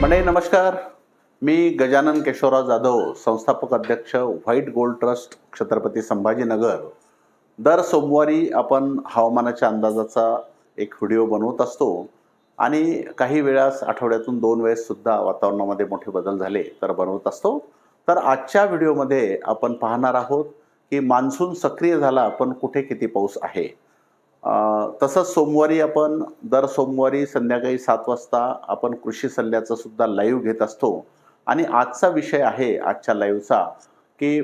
मंडळी नमस्कार. मी गजानन केशवराव जाधव संस्थापक अध्यक्ष white gold trust Chhatrapati Sambhajinagar. दर सोमवारी आपण हवामानाच्या अंदाजाचा एक व्हिडिओ बनवत असतो आणि काही वेळास आठवड्यातून दोन वेळेससुद्धा वातावरणामध्ये मोठे बदल झाले तर बनवत असतो. तर आजच्या व्हिडिओमध्ये आपण पाहणार आहोत की मान्सून सक्रिय झाला पण कुठे किती पाऊस आहे? तसंच सोमवारी आपण दर सोमवारी संध्याकाळी सात वाजता आपण कृषी सल्ल्याचं सुद्धा लाईव्ह घेत असतो. आणि आजचा विषय आहे आजच्या लाईव्हचा की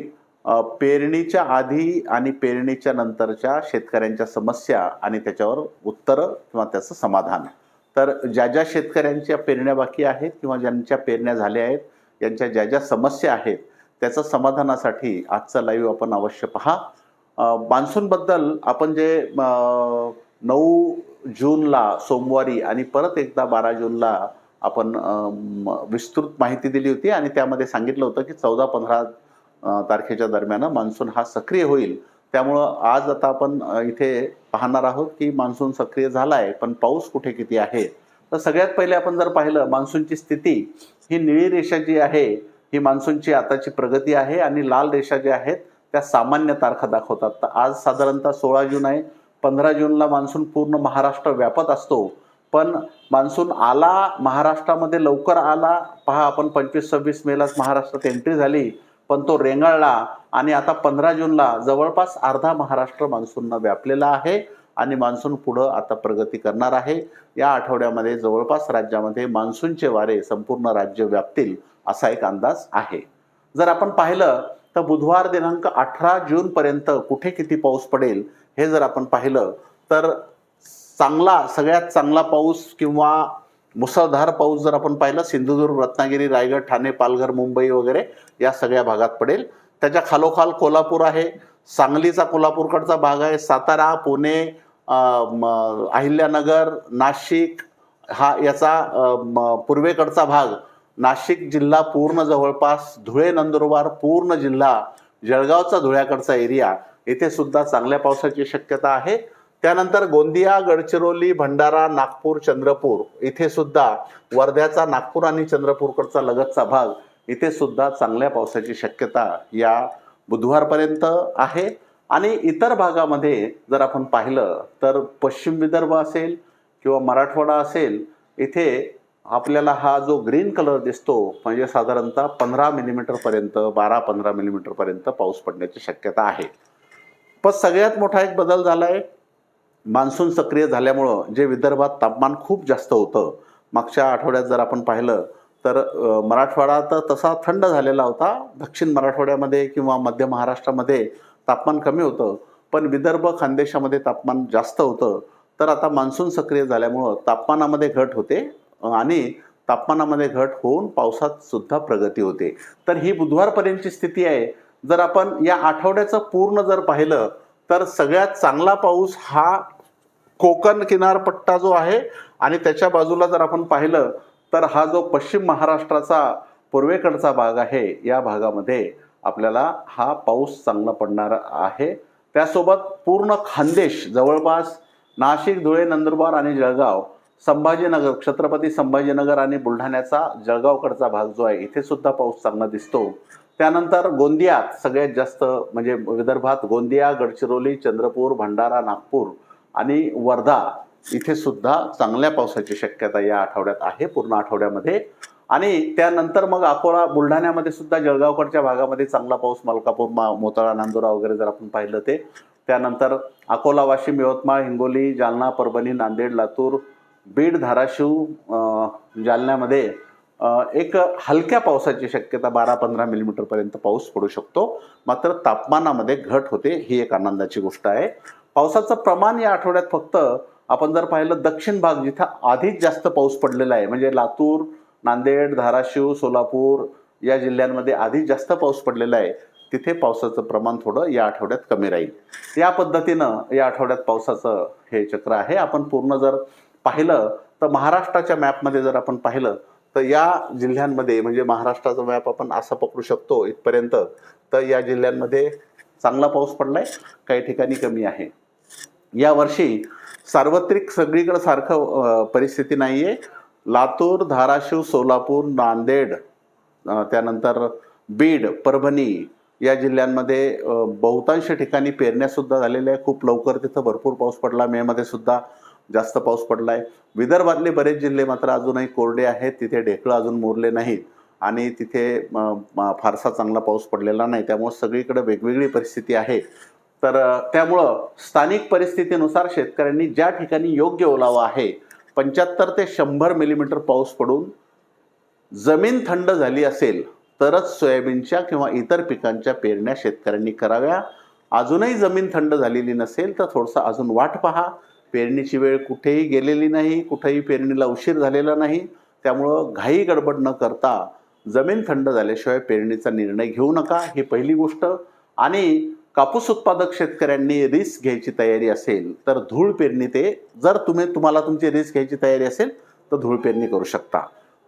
पेरणीच्या आधी आणि पेरणीच्या नंतरच्या शेतकऱ्यांच्या समस्या आणि त्याच्यावर उत्तरं किंवा त्याचं समाधान. तर ज्या ज्या शेतकऱ्यांच्या पेरण्या बाकी आहेत किंवा ज्यांच्या पेरण्या झाल्या आहेत यांच्या ज्या ज्या समस्या आहेत त्याचं समाधानासाठी आजचा लाईव्ह आपण अवश्य पहा. मान्सूनबद्दल आपण जे नऊ जूनला सोमवारी आणि परत एकदा बारा जूनला आपण म- विस्तृत माहिती दिली होती आणि त्यामध्ये सांगितलं होतं की चौदा पंधरा तारखेच्या दरम्यान मान्सून हा सक्रिय होईल. त्यामुळं आज आता आपण इथे पाहणार आहोत की मान्सून सक्रिय झाला आहे पण पाऊस कुठे किती आहे? तर सगळ्यात पहिले आपण जर पाहिलं मान्सूनची स्थिती ही निळी रेषा जी आहे ही मान्सूनची आताची प्रगती आहे आणि लाल रेषा ज्या आहेत त्या सामान्य तारखा दाखवतात. तर आज साधारणतः सोळा जून आहे पंधरा जूनला मान्सून पूर्ण महाराष्ट्र व्यापत असतो. पण मान्सून आला महाराष्ट्रामध्ये लवकर आला. पहा आपण पंचवीस सव्वीस मेलाच महाराष्ट्रात एंट्री झाली पण तो रेंगाळला आणि आता पंधरा जूनला जवळपास अर्धा महाराष्ट्र मान्सूननं व्यापलेला आहे आणि मान्सून पुढं आता प्रगती करणार आहे. या आठवड्यामध्ये जवळपास राज्यामध्ये मान्सूनचे वारे संपूर्ण राज्य व्यापतील असा एक अंदाज आहे. जर आपण पाहिलं तर बुधवार दिनांक अठरा जून पर्यंत कुठे किती पाऊस पडेल हे जर आपण पाहिलं तर चांगला सगळ्यात चांगला पाऊस किंवा मुसळधार पाऊस जर आपण पाहिलं सिंधुदुर्ग रत्नागिरी रायगड ठाणे पालघर मुंबई वगैरे या सगळ्या भागात पडेल. त्याच्या खालोखाल कोल्हापूर आहे सांगलीचा कोल्हापूरकडचा भाग आहे सातारा पुणे म- अहिल्यानगर नाशिक हा याचा म- पूर्वेकडचा भाग नाशिक जिल्हा पूर्ण जवळपास धुळे नंदुरबार पूर्ण जिल्हा जळगावचा धुळ्याकडचा एरिया. इथे सुद्धा चांगल्या पावसाची शक्यता आहे. त्यानंतर गोंदिया गडचिरोली भंडारा नागपूर चंद्रपूर इथे सुद्धा वर्ध्याचा नागपूर आणि चंद्रपूरकडचा लगतचा भाग इथे सुद्धा चांगल्या पावसाची शक्यता या बुधवारपर्यंत आहे. आणि इतर भागामध्ये जर आपण पाहिलं तर पश्चिम विदर्भ असेल किंवा मराठवाडा असेल इथे आपल्याला हा जो ग्रीन कलर दिसतो म्हणजे साधारणतः पंधरा मिलीमीटरपर्यंत बारा पंधरा मिलीमीटरपर्यंत पाऊस पडण्याची शक्यता आहे. पण सगळ्यात मोठा एक बदल झाला आहे मान्सून सक्रिय झाल्यामुळं जे विदर्भात तापमान खूप जास्त होतं. मागच्या आठवड्यात जर आपण पाहिलं तर मराठवाडा तर तसा थंड झालेला होता. दक्षिण मराठवाड्यामध्ये किंवा मध्य महाराष्ट्रामध्ये तापमान कमी होतं पण विदर्भ खानदेशामध्ये तापमान जास्त होतं. तर आता मान्सून सक्रिय झाल्यामुळं तापमानामध्ये घट होते. आणि तापमानामध्ये घट होऊन पावसात सुद्धा प्रगती होते. तर ही बुधवारपर्यंतची स्थिती आहे. जर आपण या आठवड्याचं पूर्ण जर पाहिलं तर सगळ्यात चांगला पाऊस हा कोकण किनारपट्टा जो आहे आणि त्याच्या बाजूला जर आपण पाहिलं तर हा जो पश्चिम महाराष्ट्राचा पूर्वेकडचा भाग आहे या भागामध्ये आपल्याला हा पाऊस चांगला पडणार आहे. त्यासोबत पूर्ण खानदेश जवळपास नाशिक धुळे नंदुरबार आणि जळगाव संभाजीनगर छत्रपती संभाजीनगर आणि बुलढाण्याचा जळगावकडचा भाग जो आहे इथे सुद्धा पाऊस चांगला दिसतो. त्यानंतर गोंदियात सगळ्यात जास्त म्हणजे विदर्भात गोंदिया गडचिरोली चंद्रपूर भंडारा नागपूर आणि वर्धा इथे सुद्धा चांगल्या पावसाची शक्यता या आठवड्यात आहे पूर्ण आठवड्यामध्ये. आणि त्यानंतर मग अकोला बुलढाण्यामध्ये सुद्धा जळगावकडच्या भागामध्ये चांगला पाऊस मलकापूर मा मोताळा नांदुरा वगैरे जर आपण पाहिलं ते. त्यानंतर अकोला वाशिम यवतमाळ हिंगोली जालना परभणी नांदेड लातूर बीड धाराशिव जालन्यामध्ये एक हलक्या पावसाची शक्यता बारा पंधरा मिलीमीटरपर्यंत पाऊस पडू शकतो. मात्र तापमानामध्ये घट होते ही एक आनंदाची गोष्ट आहे. पावसाचं प्रमाण या आठवड्यात फक्त आपण जर पाहिलं दक्षिण भाग जिथं आधीच जास्त पाऊस पडलेला आहे म्हणजे लातूर नांदेड धाराशिव सोलापूर या जिल्ह्यांमध्ये आधीच जास्त पाऊस पडलेला आहे तिथे पावसाचं प्रमाण थोडं या आठवड्यात कमी राहील. या पद्धतीनं या आठवड्यात पावसाचं हे चक्र आहे. आपण पूर्ण जर पाहिलं तर महाराष्ट्राच्या मॅपमध्ये जर आपण पाहिलं तर या जिल्ह्यांमध्ये म्हणजे महाराष्ट्राचा मॅप आपण असा पकडू शकतो इथपर्यंत तर या जिल्ह्यांमध्ये चांगला पाऊस पडलाय काही ठिकाणी कमी आहे. या वर्षी सार्वत्रिक सगळीकडे सारखं परिस्थिती नाही आहे लातूर धाराशिव सोलापूर नांदेड त्यानंतर बीड परभणी या जिल्ह्यांमध्ये बहुतांश ठिकाणी पेरण्यासुद्धा झालेल्या आहे खूप लवकर तिथं भरपूर पाऊस पडला. मेमध्ये सुद्धा जास्त पाऊस पडला आहे विदर्भातले बरेच जिल्हे मात्र अजूनही कोरडे आहेत. तिथे ढेकळं अजून मोरले नाहीत. आणि तिथे फारसा चांगला पाऊस पडलेला नाही. त्यामुळं सगळीकडे वेगवेगळी परिस्थिती आहे. तर त्यामुळं स्थानिक परिस्थितीनुसार शेतकऱ्यांनी ज्या ठिकाणी योग्य ओलावा आहे पंच्याहत्तर ते शंभर मिलीमीटर पाऊस पडून जमीन थंड झाली असेल तरच सोयाबीनच्या किंवा इतर पिकांच्या पेरण्या शेतकऱ्यांनी कराव्या. अजूनही जमीन थंड झालेली नसेल तर थोडंसं अजून वाट पहा. पेरणीची वेळ कुठेही गेलेली नाही कुठेही पेरणीला उशीर झालेला नाही. त्यामुळं घाई गडबड न करता जमीन थंड झाल्याशिवाय पेरणीचा निर्णय घेऊ नका ही पहिली गोष्ट. आणि कापूस उत्पादक शेतकऱ्यांनी रिस्क घ्यायची तयारी असेल तर धूळ पेरणी ते जर तुम्ही तुम्हाला तुमची रिस्क घ्यायची तयारी असेल तर धूळ पेरणी करू शकता.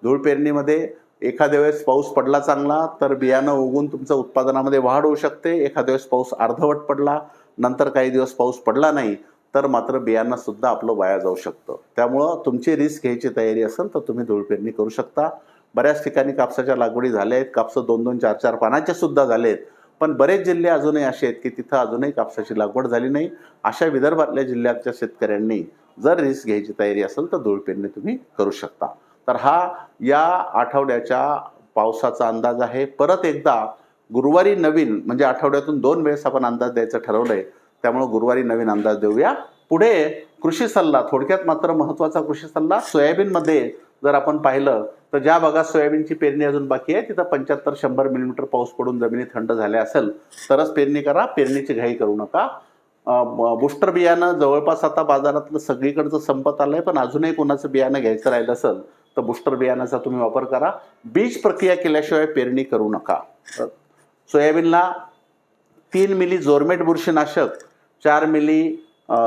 धूळ पेरणीमध्ये एखाद्या वेळेस पाऊस पडला चांगला तर बियाणं उगून तुमचं उत्पादनामध्ये वाढ होऊ शकते. एखाद्या वेळेस पाऊस अर्धवट पडला नंतर काही दिवस पाऊस पडला नाही तर मात्र बियांना सुद्धा आपलं वाया जाऊ शकतं. त्यामुळं तुमची रिस्क घ्यायची तयारी असेल तर तुम्ही धूळ पेरणी करू शकता. बऱ्याच ठिकाणी कापसाच्या लागवडी झाल्या आहेत. कापसं दोन दोन चार चार पानाच्या सुद्धा झाले आहेत. पण बरेच जिल्हे अजूनही असे आहेत की तिथं अजूनही कापसाची लागवड झाली नाही. अशा विदर्भातल्या जिल्ह्याच्या शेतकऱ्यांनी जर रिस्क घ्यायची तयारी असेल तर धूळ पेरणी तुम्ही करू शकता. तर हा या आठवड्याच्या पावसाचा अंदाज आहे. परत एकदा गुरुवारी नवीन म्हणजे आठवड्यातून दोन वेळेस आपण अंदाज द्यायचं ठरवलं आहे त्यामुळे गुरुवारी नवीन अंदाज देऊया. पुढे कृषी सल्ला थोडक्यात मात्र महत्त्वाचा कृषी सल्ला सोयाबीनमध्ये जर आपण पाहिलं तर ज्या भागात सोयाबीनची पेरणी अजून बाकी आहे तिथं पंच्याहत्तर शंभर मिलीमीटर पाऊस पडून जमिनी थंड झाल्या असेल तरच पेरणी करा पेरणीची घाई करू नका. बुस्टर बियाणं जवळपास आता बाजारातलं सगळीकडचं संपत आलंय पण अजूनही कोणाचं बियाणं घ्यायचं राहिलं असेल तर बुस्टर बियाणाचा तुम्ही वापर करा. बीज प्रक्रिया केल्याशिवाय पेरणी करू नका. सोयाबीनला तीन मिली जोरमेट बुरशीनाशक चार मिली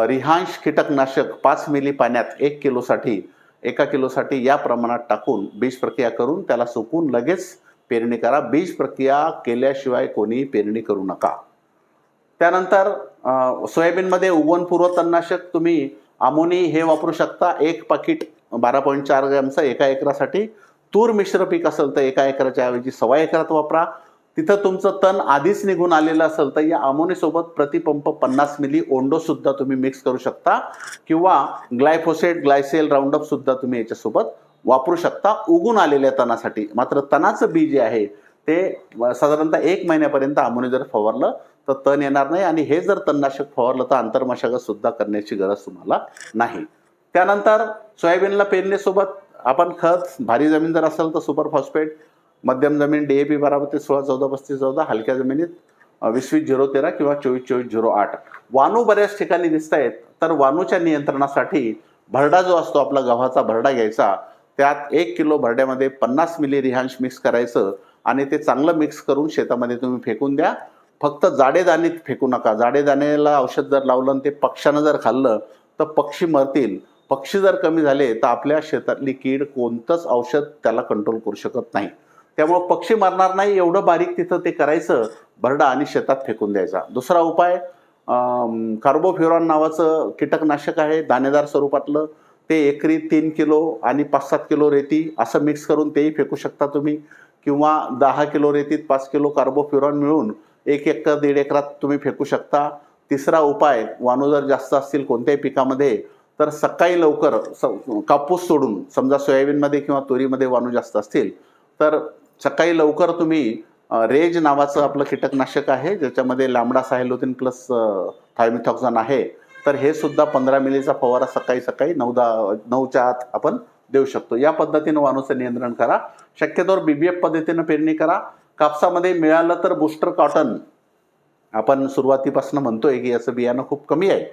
रिहांश कीटकनाशक पाच मिली पाण्यात एक किलोसाठी एका किलोसाठी या प्रमाणात टाकून बीज प्रक्रिया करून त्याला सुकून लगेच पेरणी करा. बीज प्रक्रिया केल्याशिवाय कोणी पेरणी करू नका. त्यानंतर सोयाबीनमध्ये उगवणपूर्व तणनाशक तुम्ही अमोनी हे वापरू शकता. एक पाकिट बारा पॉईंट चार ग्रॅमचं एका एकरासाठी. तूर मिश्र पीक असेल तर एका एकराच्या ऐवजी सव्वा एकरात वापरा. तिथं तुमचं तण आधीच निघून आलेलं असेल तर या अमोनीसोबत प्रतिपंप पन्नास मिली ओंडो सुद्धा तुम्ही मिक्स करू शकता किंवा ग्लायफोसेट ग्लायसेल राऊंडअप सुद्धा तुम्ही याच्यासोबत वापरू शकता. उगून आलेल्या तणासाठी. मात्र तणाचं बी जे आहे ते साधारणतः एक महिन्यापर्यंत अमोनी जर फवारलं तर तण येणार नाही आणि हे जर तणनाशक फवारलं तर आंतरमशागत सुद्धा करण्याची गरज तुम्हाला नाही. त्यानंतर सोयाबीनला पेरणीसोबत आपण खत भारी जमीन जर असेल तर सुपर फॉस्फेट मध्यम जमीन डी ए पी ते सोळा चौदा पस्तीस चौदा हलक्या जमिनीत वीसवीस वीस वीस झिरो तेरा किंवा चोवीस चोवीस झिरो आठ. वानू बऱ्याच ठिकाणी दिसत आहेत तर वानूच्या नियंत्रणासाठी भरडा जो असतो आपला गव्हाचा भरडा घ्यायचा त्यात एक किलो भरड्यामध्ये पन्नास मिली रिहांश मिक्स करायचं आणि ते चांगलं मिक्स करून शेतामध्ये तुम्ही फेकून द्या. फक्त जाडे फेकू नका. जाडे दाणेला औषध जर लावलं आणि ते पक्ष्यानं जर खाल्लं तर पक्षी मरतील. पक्षी जर कमी झाले तर आपल्या शेतातली कीड कोणतंच औषध त्याला कंट्रोल करू शकत नाही. त्यामुळं पक्षी मरणार नाही एवढं बारीक तिथं ते करायचं भरडा आणि शेतात फेकून द्यायचा. दुसरा उपाय कार्बोफ्युरॉन नावाचं कीटकनाशक आहे दाणेदार स्वरूपातलं. ते एकरी तीन किलो आणि पाच सात किलो रेती असं मिक्स करून तेही फेकू शकता तुम्ही. किंवा दहा किलो रेतीत पाच किलो कार्बोफ्युरॉन मिळून एक एकर दीड एकरात तुम्ही फेकू शकता. तिसरा उपाय वानू जर जास्त असतील कोणत्याही पिकामध्ये तर सकाळी लवकर स- कापूस सोडून समजा सोयाबीनमध्ये किंवा तुरीमध्ये वानू जास्त असतील तर सकाळी लवकर तुम्ही रेज नावाचं आपलं कीटकनाशक आहे ज्याच्यामध्ये लांबडा सायलोथिन प्लस थायमिथॉक्झन आहे. तर हे सुद्धा पंधरा मिलीचा फवारा सकाळी सकाळी नऊ दहा नऊच्या आत आपण देऊ शकतो. या पद्धतीनं वाणूचं नियंत्रण करा. शक्यतोवर बीबीएफ पद्धतीनं पेरणी करा. कापसामध्ये मिळालं तर बुस्टर कॉटन आपण सुरुवातीपासून म्हणतोय की याचं बियाणं खूप कमी आहे.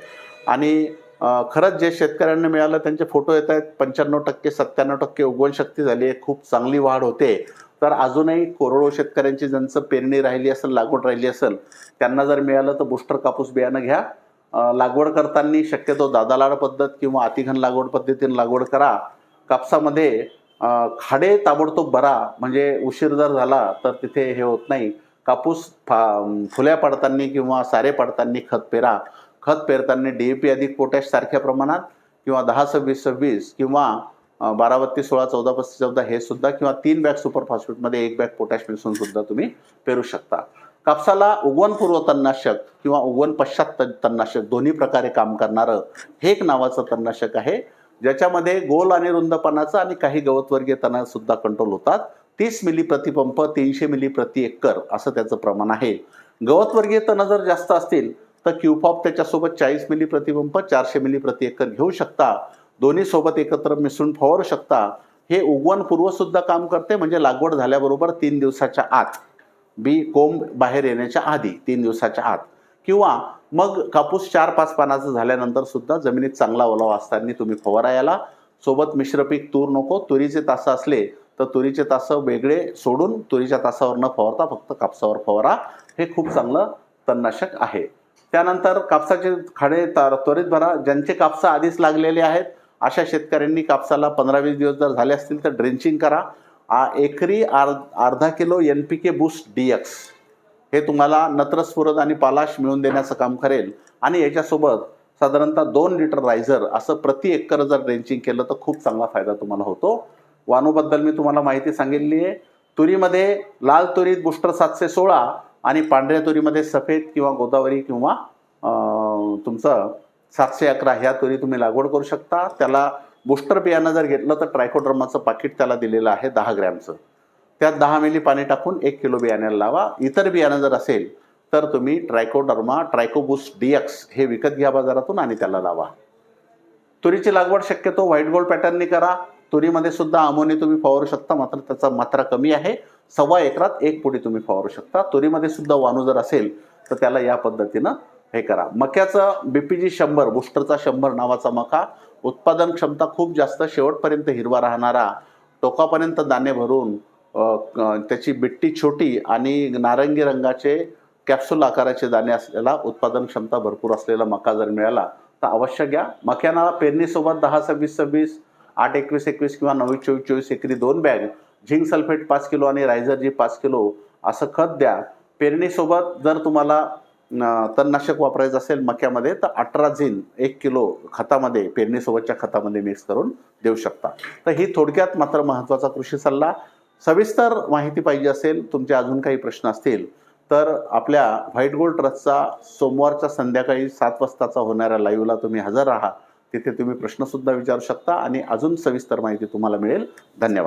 आणि खरंच जे शेतकऱ्यांना मिळालं त्यांचे फोटो येत आहेत. पंच्याण्णव टक्के सत्त्याण्णव टक्के उगवण शक्ती झाली आहे. खूप चांगली वाढ होते. तर अजूनही कोरडो शेतकऱ्यांची ज्यांचं पेरणी राहिली असेल लागवड राहिली असेल त्यांना जर मिळालं तर बुस्टर कापूस बियाणं घ्या. लागवड करताना शक्यतो दादालाड पद्धत किंवा अतिघन लागवड पद्धतीने लागवड करा. कापसामध्ये खाडे ताबडतोब भरा. म्हणजे उशीर जर झाला तर तिथे हे होत नाही. कापूस फा फुल्या पाडताना किंवा सारे पाडताना खत पेरा. खत पेरताना डी ए पी अधिक पोटॅश सारख्या प्रमाणात किंवा दहा सव्वीस सव्वीस किंवा बारा बत्तीस सोळा चौदा पस्तीस चौदा हे सुद्धा किंवा तीन बॅग सुपर फॉस्फेटमध्ये एक बॅग पोटॅश मिसळून सुद्धा तुम्ही पेरू शकता. कापसाला उगवणपूर्व तणनाशक किंवा उगवण पश्चात तण- तणनाशक दोन्ही प्रकारे काम करणारं हे एक नावाचं तणनाशक आहे ज्याच्यामध्ये गोल आणि रुंदपणाचं आणि काही गवतवर्गीय तणा सुद्धा कंट्रोल होतात. तीस मिली प्रतिपंप तीनशे मिली प्रति एकर असं त्याचं प्रमाण आहे. गवतवर्गीय तण जर जास्त असतील तर क्युफॉप त्याच्यासोबत चाळीस मिली प्रतिपंप चारशे मिली प्रति एकर घेऊ शकता. दोन्ही सोबत एकत्र मिसळून फवारू शकता. हे उगवण सुद्धा काम करते म्हणजे लागवड झाल्याबरोबर तीन दिवसाच्या आत. बी कोंब बाहेर येण्याच्या आधी तीन दिवसाच्या आत. किंवा मग कापूस चार पाच पानाचं झाल्यानंतर सुद्धा जमिनीत चांगला ओलावा असताना तुम्ही फवारा याला. सोबत मिश्रपीक तूर नको तुरीचे तासं असले तर तुरीचे तासं वेगळे सोडून तुरीच्या तासावर न फवारता फक्त कापसावर फवारा. हे खूप चांगलं तणनाशक आहे. त्यानंतर कापसाचे खाडे त्वरित भरा. ज्यांचे कापसं आधीच लागलेले आहेत अशा शेतकऱ्यांनी कापसाला पंधरा वीस दिवस जर झाले असतील तर ड्रेंचिंग करा. आ- एकरी आर अर्धा kilo N P K boost D X. हे तुम्हाला नत्रस्फुरद आणि पालाश मिळून देण्याचं काम करेल. आणि याच्यासोबत साधारणतः दोन लिटर रायझर असं प्रति एकर जर ड्रेंचिंग केलं तर खूप चांगला फायदा तुम्हाला होतो. वानूबद्दल मी तुम्हाला माहिती सांगितली आहे. तुरीमध्ये लाल तुरीत बुस्टर सातशे सोळा आणि पांढऱ्या तुरीमध्ये सफेद किंवा गोदावरी किंवा तुमचं सातशे अकरा ह्या तुरी तुम्ही लागवड करू शकता. त्याला बुस्टर बियाणं जर घेतलं तर ट्रायकोड्रमाचं पाकिट त्याला दिलेलं आहे दहा ग्रॅमचं. त्यात दहा मिली पाणी टाकून एक किलो बियाण्याला लावा. इतर बियाणं जर असेल तर तुम्ही ट्रायकोडर्मा ट्रायकोबुस डीएक्स हे विकत घ्या बाजारातून आणि त्याला लावा. तुरीची लागवड शक्यतो व्हाईट गोल्ड पॅटर्ननी करा. तुरीमध्ये सुद्धा अमोनी तुम्ही फवारू शकता मात्र त्याचा मात्रा कमी आहे. सव्वा एकरात एक पोटी तुम्ही फवारू शकता. तुरीमध्ये सुद्धा वाणू जर असेल तर त्याला या पद्धतीनं हे करा. मक्याचं बीपीजी शंभर बुस्टरचा शंभर नावाचा मका. उत्पादन क्षमता खूप जास्त शेवटपर्यंत हिरवा राहणारा. टोकापर्यंत दाणे भरून त्याची बिट्टी छोटी आणि नारंगी रंगाचे कॅप्सूल आकाराचे दाणे असलेला उत्पादन क्षमता भरपूर असलेला मका जर मिळाला तर अवश्य घ्या. मक्याना पेरणीसोबत दहा सव्वीस सव्वीस आठ एकवीस एकवीस किंवा नव्वीस चोवीस चोवीस एकरी दोन बॅग झिंक सल्फेट पाच किलो आणि रायझर जी पाच किलो असं खत द्या. पेरणीसोबत जर तुम्हाला तणनाशक वापरायचं असेल मक्यामध्ये तर अठरा झिन एक किलो खतामध्ये पेरणीसोबतच्या खतामध्ये मिक्स करून देऊ शकता. तर ही थोडक्यात मात्र महत्त्वाचा कृषी सल्ला. सविस्तर माहिती पाहिजे असेल तुमचे अजून काही प्रश्न असतील तर आपल्या व्हाईट गोल्ड ट्रस्टचा सोमवारच्या संध्याकाळी सात वाजताचा होणाऱ्या लाईव्हला तुम्ही हजर राहा. तिथे तुम्ही प्रश्नसुद्धा विचारू शकता आणि अजून सविस्तर माहिती तुम्हाला मिळेल. धन्यवाद.